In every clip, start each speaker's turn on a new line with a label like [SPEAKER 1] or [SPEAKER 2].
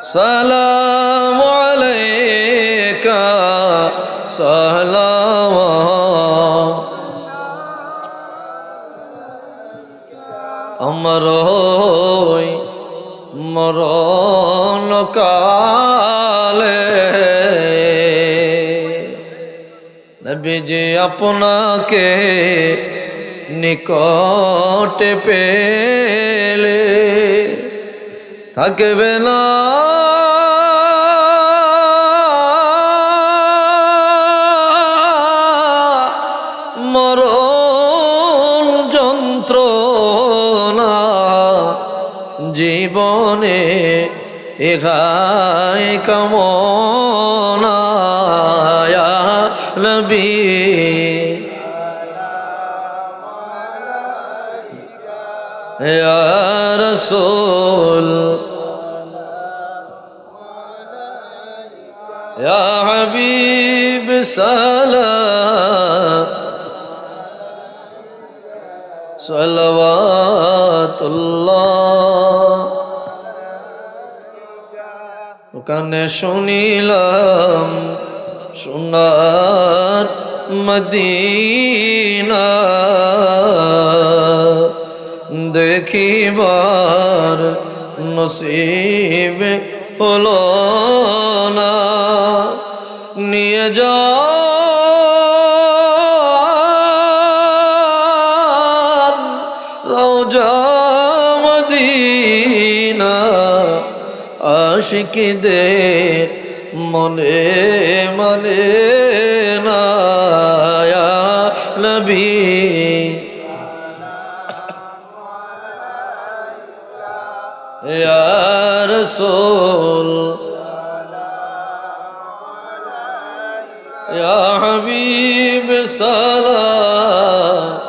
[SPEAKER 1] সালাম আলাইকা সালাম আমার মরণ কালে নবীজি আপনাকে নিকটে পেলে। থাকবে না। মরণ যন্ত্রণা জীবনে এগায় কামনা নবী يا رسول يا حبيب سلام صلوات الله ওখানে শুনিলাম সোনার মদিনা দেখিবার নসিব হলো না। নিয়ে যা। রোজা মদিনা আশিকদের মনে মনে নবী। يا رسول يا حبيب سلام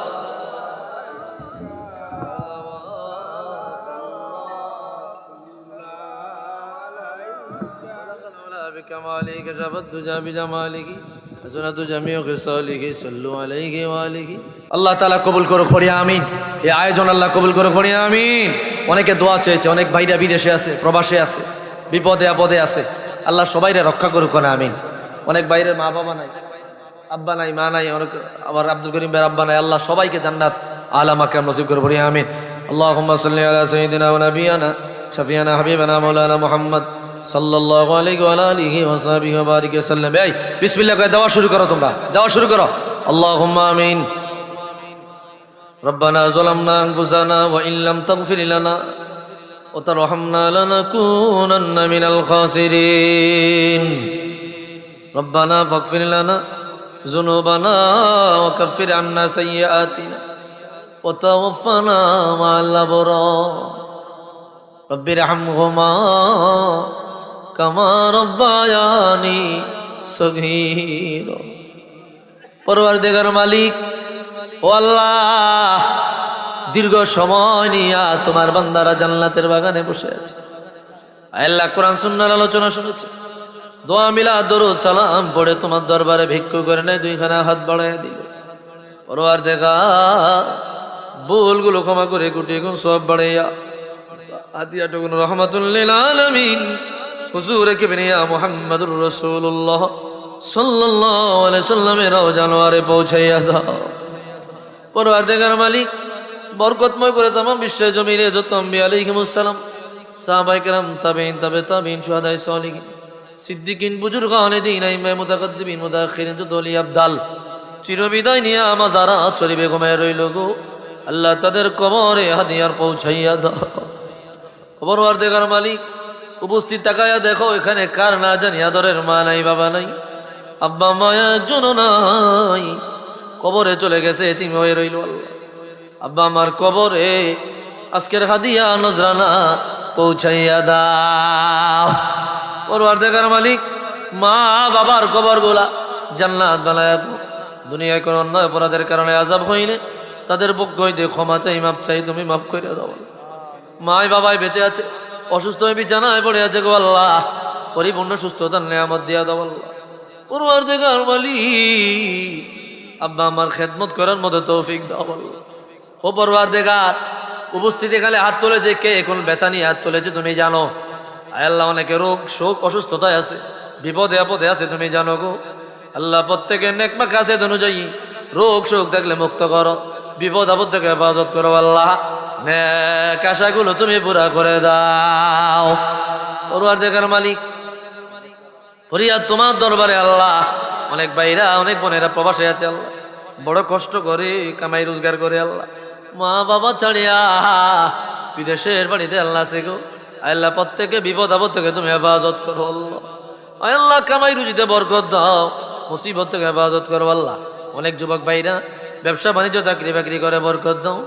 [SPEAKER 1] بكماله كشف الدجى بجماله حسنة جميع خصاله صلوا عليه وآله আল্লাহ তাআলা কবুল করো পড়ি আমিন এই আয়োজন আল্লাহ কবুল করো পড়ি আমিন অনেকে দোয়া চেয়েছে, অনেক ভাইরা বিদেশে আছে, প্রবাসে আছে, বিপদে আপদে আছে। আল্লাহ সবাইরে রক্ষা করুক না আমিন। অনেক বাইরের মা বাবা নাই, আব্বা নাই, মা নাই, অনেক আবার আব্দুল করিম ভাইয়ের আব্বা নাই, আল্লাহ সবাইকে জান্নাত আলা মাকাম নসিব করে পড়ি আমিন। আল্লাহুম্মা সাল্লি আলা সাইয়্যিদিনা ওয়া নাবিয়ানা, শাফিয়ানা, হাবিবানা, মাওলানা মুহাম্মদ সাল্লাল্লাহু আলাইহি ওয়া আলিহি ওয়া সাহবিহি ওয়া বারিক সাল্লাম। এই, বিসমিল্লাহ করে দেওয়া শুরু করো তোমরা, দেওয়া শুরু করো। আল্লাহুম্মা আমিন। ربنا ظلمنا أنفسنا وإن لم تغفر لنا وترحمنا لنكونن من الخاسرين ربنا فاغفر لنا ذنوبنا وكفر عنا سيئاتنا وتوفنا مع الأبرار رب ارحمهما كما ربياني صغيرا পরওয়ারদেগার মালিক ও আল্লাহ, দীর্ঘ সময় নিয়া তোমার বান্দারা জান্নাতের বাগানে বসে আছে। আল্লাহ, কোরআন, সুন্নার আলোচনা শুনেছে। দোয়া মিলা দরুদ, সালাম পড়ে তোমার দরবারে ভিক্ষু করে নেয়, দুইখানা হাত বাড়ায় দিল পরোয়ার দেখা, ভুলগুলো ক্ষমা করে গুটি গুণ সব বাড়াইয়া। হাতিয়াটুকুন রহমাতুল্লিল আলামিন। হুজুর কেবনিয়া মুহাম্মাদুর রাসূলুল্লাহ, সাল্লাল্লাহু আলাইহি সাল্লামের জানোয়ারে পৌঁছাইয়া দাও। পরওয়ারদেগার মালিক, বরকতময় করে তাম বিশ্বের জমিনে যত আম্বি আলাইহিমুসসালাম, সাহাবায়ে কেরাম তাবেইন তাবে তাবিন শুহাদায়ে সালিহিন, সিদ্দিকিন, বুজুরগানে দিন আইমায়ে মুতাকাদ্দিমিন মুতাআখিরিন যত ওলি আবদাল, চিরবিদায় নিয়ে আমাজারা চলিবে ঘুমায় রইল গো। আল্লাহ তাদের কবরে হাদিয়ার পৌঁছাইয়া দাও। পরওয়ারদেগার মালিক, উপস্থিত তাকায়া দেখো, এখানে কার না জানি আদরের মা নাই, বাবা নাই আব্বা মায়া জন নাই। কবরে চলে গেছে, এতিম হয়ে রইল। আব্বা আমার কবরে, আজকের হাদিয়া নজরানা পৌঁছাইয়া দাও। পরওয়ার দেখার মালিক, মা বাবার কবর গোলা জান্নাত বানায় দুনিয়ায় কোনো অন্য অপরাধের কারণে আজাব হইলে তাদের পক্ষ হইতে ক্ষমা চাই, মাপ চাই, তুমি মাফ করে দাও। মাই বাবাই বেঁচে আছে, অসুস্থ হয়ে বিছানায় পড়ে আছে গো আল্লাহ। পরিপূর্ণ সুস্থতার নেয়ামত দিয়া দাও আল্লাহ। পরওয়ার দেখার মালিক আব্বা আমার খেদমত করার মতো তৌফিক দাও ও পরওয়ার দেখার উপস্থিতি খালে হাত তুলেছে কে এখন ব্যথা নিয়ে হাত তুলেছে তুমি জানো। আল্লাহ, অনেকে রোগ, শোক, অসুস্থতায় আছে, বিপদে আপদে আছে, তুমি জানো গো। আল্লাহ, প্রত্যেকের নেকমা কাছে অনুযায়ী রোগ, শোক থাকলে মুক্ত করো, বিপদ, আপদ থেকে হেফাজত করো আল্লাহ। নেক তুমি পুরা করে দাও। পড়ুয়ার দেখার মালিক, ফরিয়াদ তোমার দরবারে আল্লাহ। অনেক ভাইরা, অনেক বোনেরা প্রবাসে আছে আল্লাহ। বড় কষ্ট করে, কামাই রোজগার করে আল্লাহ। মা বাবা ছাড়িয়া বিদেশের বাড়িতে আল্লাহ গো। আল্লাহ প্রত্যেকে বিপদ আপদ থেকে তুমি হেফাজত করো আল্লাহ। আল্লাহ কামাই রুজিতে বরকত দাও, মুসিবত থেকে হেফাজত করো আল্লাহ। অনেক যুবক ভাইরা, ব্যবসা বাণিজ্য, চাকরি বাকরি করে বরকত দাও।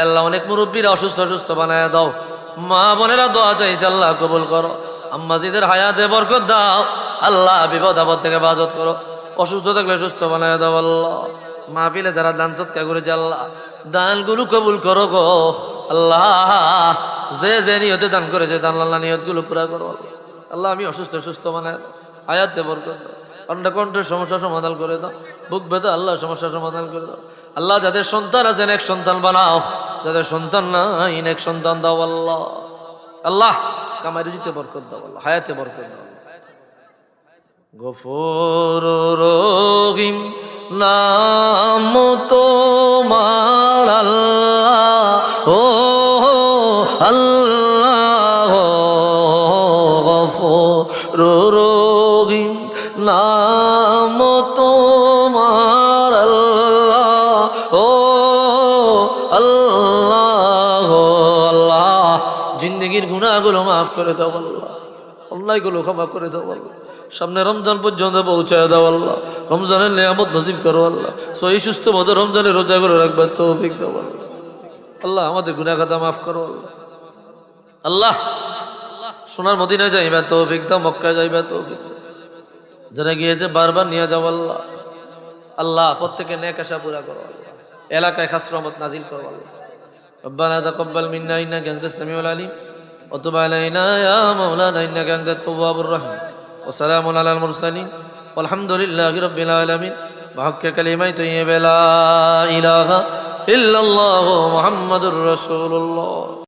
[SPEAKER 1] আল্লাহ, অনেক মুরব্বীরা অসুস্থ অসুস্থ বানায় দাও। মা বোনেরা দোয়া চাইছে, আল্লাহ কবুল করো। আম্মাজিদের হায়াতে বরকত দাও। আল্লাহ বিপদ আপদ থেকে হেফাজত করো। অসুস্থ থাকলে সুস্থ বানায় দাও আল্লাহ। মাহফিলে যারা দান সৎকার করেছে আল্লাহ, দানগুলো কবুল করো গো। আল্লাহ, যে যে নিয়তে দান করেছে দান আল্লাহ নিয়তগুলো পুরা করো। আল্লাহ। আমি অসুস্থ, সুস্থ বানায় হায়াতে বরকত কণ্ঠের সমস্যা সমাধান করে দাও। বুক বেদা আল্লাহ সমস্যা সমাধান করে দাও। আল্লাহ, যাদের সন্তান আছেন, এক সন্তান বানাও। যাদের সন্তান নাই, এক সন্তান দাও আল্লাহ। আল্লাহ, কামাই রুজিতে বরকত দাও আল্লাহ, হায়াতে বরকত দাও। গফর রহিম, নাম তোমার আল্লাহ ও আল্লাহ, গফর রহিম, নাম তোমার আল্লাহ, ও আল্লাহ আল্লাহ। জিন্দগির গুণাগুলো মাফ করে দাও আল্লাহ। অন্যায়গুলো ক্ষমা করে দাও আল্লাহ সামনে রমজান পর্যন্ত পৌঁছায় দাও আল্লাহ রমজানের নিয়ামত নসিব করো আল্লাহ সহি সুস্থ মতো রমজানের রোজাগুলো রাখবার তৌফিক দাও আল্লাহ আল্লাহ আমাদের গুণাগাতা মাফ করো আল্লাহ আল্লাহ সোনার মদিনায় যাইবা তৌফিক দাও মক্কায় যাইবা তৌফিক দাও যারা গিয়েছে বারবার নিয়ে যাও আল্লাহ আল্লাহ প্রত্যেকে নেক আশা পুরা করো আল্লাহ এলাকায় খাস রহমত নাজিল করো আল্লাহ ربنا تقبل منا انك انت السميع العليم وتب علينا يا مولانا انك انت التواب الرحيم وسلام على المرسلين والحمد لله رب العالمين بحق كلمة طيبة لا اله الا الله محمد رسول الله